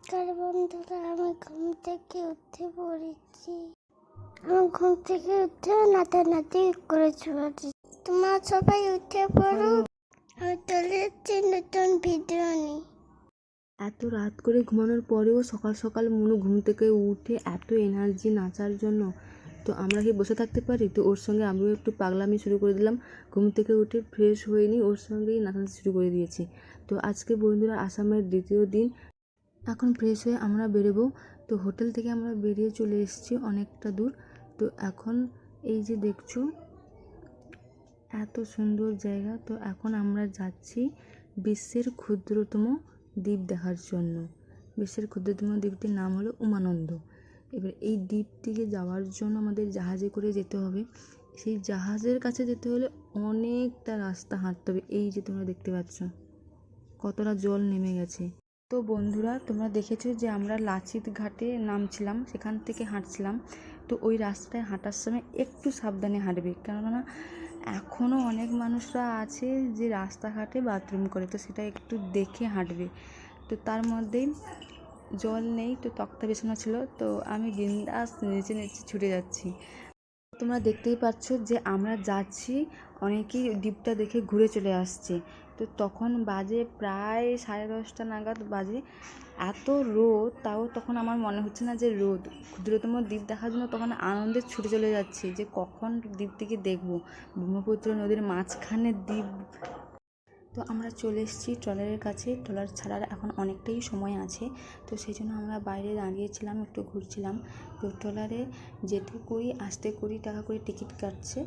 নমস্কার বন্ধুরা, আমি ঘুম থেকে উঠে পড়েছি। আমি ঘুম থেকে উঠে নাচানাচি করে চলেছি। তোমরা সবাই উঠে পড়ো আর চলে এসছি নতুন ভিডিও নিয়ে। এত রাত করে ঘুমানোর পরেও সকাল সকাল মনু ঘুম থেকে উঠে এত এনার্জি নাচার জন্য। তো আমরা কি বসে থাকতে পারি? তো ওর সঙ্গে আমিও একটু পাগলামি শুরু করে দিলাম। ঘুম থেকে উঠে ফ্রেশ হয়ে নিই ওর সঙ্গেই নাচানাচি শুরু করে দিয়েছি। তো আজকে বন্ধুরা আসামের দ্বিতীয় দিন এখন ফ্রেশ হয়ে আমরা বেরোবো। তো হোটেল থেকে আমরা বেরিয়ে চলে এসেছি অনেকটা দূর। তো এখন এই যে দেখছ, এত সুন্দর জায়গা। তো এখন আমরা যাচ্ছি বিশ্বের ক্ষুদ্রতম দ্বীপ দেখার জন্য। বিশ্বের ক্ষুদ্রতম দ্বীপটির নাম হলো উমানন্দ। এবার এই দ্বীপটিকে যাওয়ার জন্য আমাদের জাহাজে করে যেতে হবে। সেই জাহাজের কাছে যেতে হলে অনেকটা রাস্তা হাঁটতে হবে। এই যে তোমরা দেখতে পাচ্ছ, কতটা জল নেমে গেছে। তো বন্ধুরা, তোমরা দেখেছ যে আমরা লাচিত ঘাটে নামছিলাম, সেখান থেকে হাঁটছিলাম। তো ওই রাস্তায় হাঁটার সময় একটু সাবধানে হাঁটবে, কেননা এখনও অনেক মানুষরা আছে যে রাস্তাঘাটে বাথরুম করে, তো সেটা একটু দেখে হাঁটবে। তো তার মধ্যেই জল নেই, তো তক্তা বিছানো ছিল, তো আমি বিন্দাস নিচে নিচে ছুটে যাচ্ছি। তোমরা দেখতেই পাচ্ছ যে আমরা যাচ্ছি, অনেকেই দ্বীপটা দেখে ঘুরে চলে আসছে। তো তখন বাজে প্রায় সাড়ে দশটা নাগাদ বাজে। এত রোদ, তাও তখন আমার মনে হচ্ছে না যে রোদ। ক্ষুদ্রতম দ্বীপ দেখার জন্য তখন আনন্দে ছুটে চলে যাচ্ছি যে কখন দ্বীপটিকে দেখব। ব্রহ্মপুত্র নদীর মাঝখানে দ্বীপ। তো আমরা চলে এসেছি ট্রলারের কাছে। ট্রলার ছাড়ার এখন অনেকটাই সময় আছে। তো সেই জন্য আমরা বাইরে দাঁড়িয়েছিলাম, একটু ঘুরছিলাম। তো ট্রলারে যেতে করি, আসতে কুড়ি টাকা করে টিকিট কাটছে।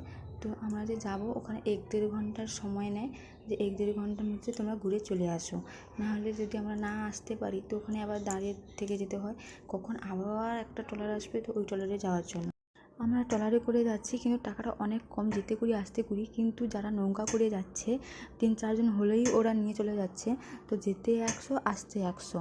তো আমরা যে যাব, ওখানে এক দেড় ঘণ্টার সময় নেয় যে এক দেড় ঘণ্টার মধ্যে তোমরা ঘুরে চলে আসো। নাহলে যদি আমরা না আসতে পারি, তো ওখানে আবার দাঁড়িয়ে থেকে যেতে হয়। কখন আবার একটা ট্রলার আসবে, তো ওই ট্রলারে যাওয়ার জন্য। আমরা ট্রলারে করে যাচ্ছি, কিন্তু টাকাটা অনেক কম। যেতে করি, আসতে করি, কিন্তু যারা নৌকা করে যাচ্ছে, তিন চারজন হলেই ওরা নিয়ে চলে যাচ্ছে। তো যেতে একশো, আসতে একশো।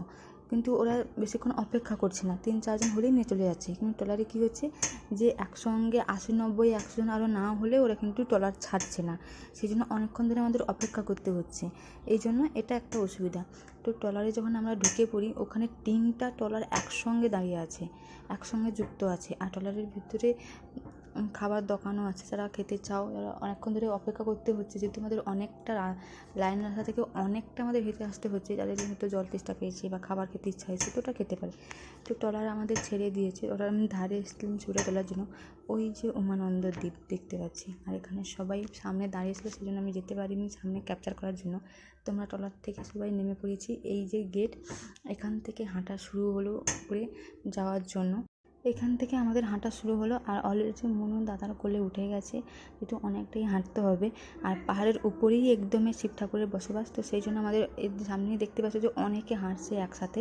কিন্তু ওরা বেশিক্ষণ অপেক্ষা করছে না। তিন, চারজন হলেই নিয়ে চলে যাচ্ছে। কিন্তু ট্রলারে কী হচ্ছে যে, একসঙ্গে আশি, নব্বই, একশো জন আরও না হলে ওরা কিন্তু ট্রলার ছাড়ছে না। সেই জন্য অনেকক্ষণ ধরে আমাদের অপেক্ষা করতে হচ্ছে। এই জন্য এটা একটা অসুবিধা। তো ট্রলারে যখন আমরা ঢুকে পড়ি, ওখানে তিনটা ট্রলার একসঙ্গে দাঁড়িয়ে আছে, একসঙ্গে যুক্ত আছে। আর ট্রলারের ভিতরে খাবার দোকানও আছে, যারা খেতে চাও, যারা অনেকক্ষণ ধরে অপেক্ষা করতে হচ্ছে যেহেতু আমাদের অনেকটা লাইন রাখা থেকে অনেকটা আমাদের হেঁটে আসতে হচ্ছে, যাদের হয়তো জল তেষ্টা পেয়েছে বা খাবার খেতে ইচ্ছা হয়েছে, তো ওটা খেতে পারে। তো ট্রলার আমাদের ছেড়ে দিয়েছে ওটা আমি ধারে এসেছিলাম ছুটে তোলার জন্য। ওই যে উমানন্দ দ্বীপ দেখতে পাচ্ছি, আর এখানে সবাই সামনে দাঁড়িয়েছিল সেই জন্য আমি যেতে পারিনি সামনে ক্যাপচার করার জন্য। তোমরা ট্রলার থেকে সবাই নেমে পড়েছি, এই যে গেট এখান থেকে হাঁটা শুরু হলো করে যাওয়ার জন্য। এখান থেকে আমাদের হাঁটা শুরু হলো আর অলরেডি মনু দাদার কোলে উঠে গেছে যেহেতু অনেকটাই হাঁটতে হবে। আর পাহাড়ের উপরেই একদমই শিব ঠাকুরের বসবাস, তো সেই জন্য আমাদের সামনেই দেখতে পাচ্ছ যে অনেকে হাঁটছে একসাথে।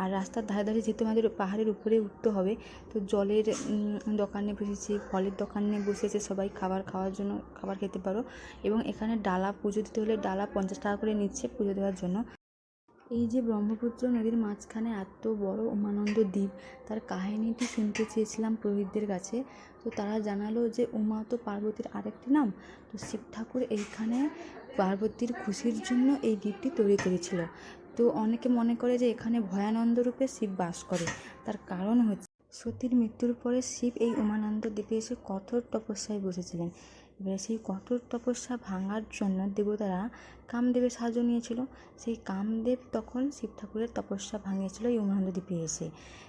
আর রাস্তার ধারে ধারে যেহেতু আমাদের পাহাড়ের উপরে উঠতে হবে, তো জলের দোকানে বসেছি, ফলের দোকানে বসেছে, সবাই খাবার খাওয়ার জন্য খাবার খেতে পারো। এবং এখানে ডালা পুজো দিতে হলে ডালা পঞ্চাশ টাকা করে নিচ্ছে পুজো দেওয়ার জন্য। এই যে ব্রহ্মপুত্র নদীর মাঝখানে এত বড় উমানন্দ দ্বীপ, তার কাহিনীটি শুনতে চেয়েছিলাম পুরোহিতদের কাছে। তো তারা জানালো যে উমা তো পার্বতীর আরেকটি নাম, তো শিব ঠাকুর এইখানে পার্বতীর খুশির জন্য এই দ্বীপটি তৈরি করেছিল। তো অনেকে মনে করে যে এখানে ভয়ানন্দ রূপে শিব বাস করে, তার কারণ হচ্ছে সতীর মৃত্যুর পরে শিব এই উমানন্দ দ্বীপে এসে কঠোর তপস্যায় বসেছিলেন। এবারে সেই কঠোর তপস্যা ভাঙার জন্য দেবতারা কামদেবের সাহায্য নিয়েছিল। সেই কামদেব তখন শিব ঠাকুরের তপস্যা ভাঙিয়েছিল, এই উমানন্দ দ্বীপে এসে।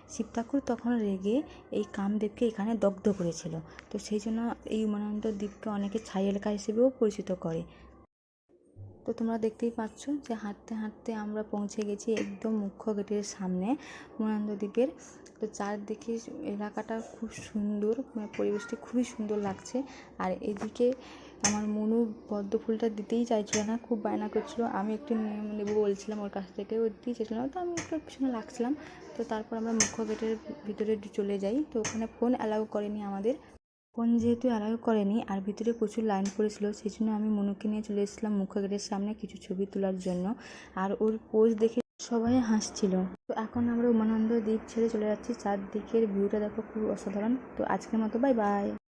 শিব ঠাকুর তখন রেগে এই কামদেবকে এখানে দগ্ধ করেছিল। তো সেই জন্য এই উমানন্দ দ্বীপকে অনেকে ছাই এলাকা হিসেবেও পরিচিত করে। তো তোমরা দেখতেই পাচ্ছ যে হাঁটতে হাঁটতে আমরা পৌঁছে গেছি একদম মুখ্য গেটের সামনে উমানন্দ দ্বীপের। তো চারদিকে এলাকাটা খুব সুন্দর মানে পরিবেশটি খুবই সুন্দর লাগছে। আর এদিকে আমার মনু পদ্ম ফুলটা দিতেই চাইছিল না, খুব বায়না করছিল। আমি একটু নেব বলছিলাম ওর কাছ থেকে, ও দিতেই চাইছিল না। তো আমি একটু পিছনে লাগছিলাম। তো তারপর আমরা মুখ্য গেটের ভিতরে চলে যাই। তো ওখানে ফোন অ্যালাউ করেনি আমাদের। ফোন যেহেতু অ্যালাউ করেনি আর ভিতরে প্রচুর লাইন পড়েছিল সেই জন্য আমি মনুকে নিয়ে চলে এসেছিলাম মুখ্য গেটের সামনে কিছু ছবি তোলার জন্য। আর ওর পোজ দেখে সবাই হাসছিল। তো এখন আমরা উমানন্দ দ্বীপ ছেড়ে চলে যাচ্ছি। চারদিকের ভিউটা দেখো খুব অসাধারণ। তো আজকের মতো বাই বাই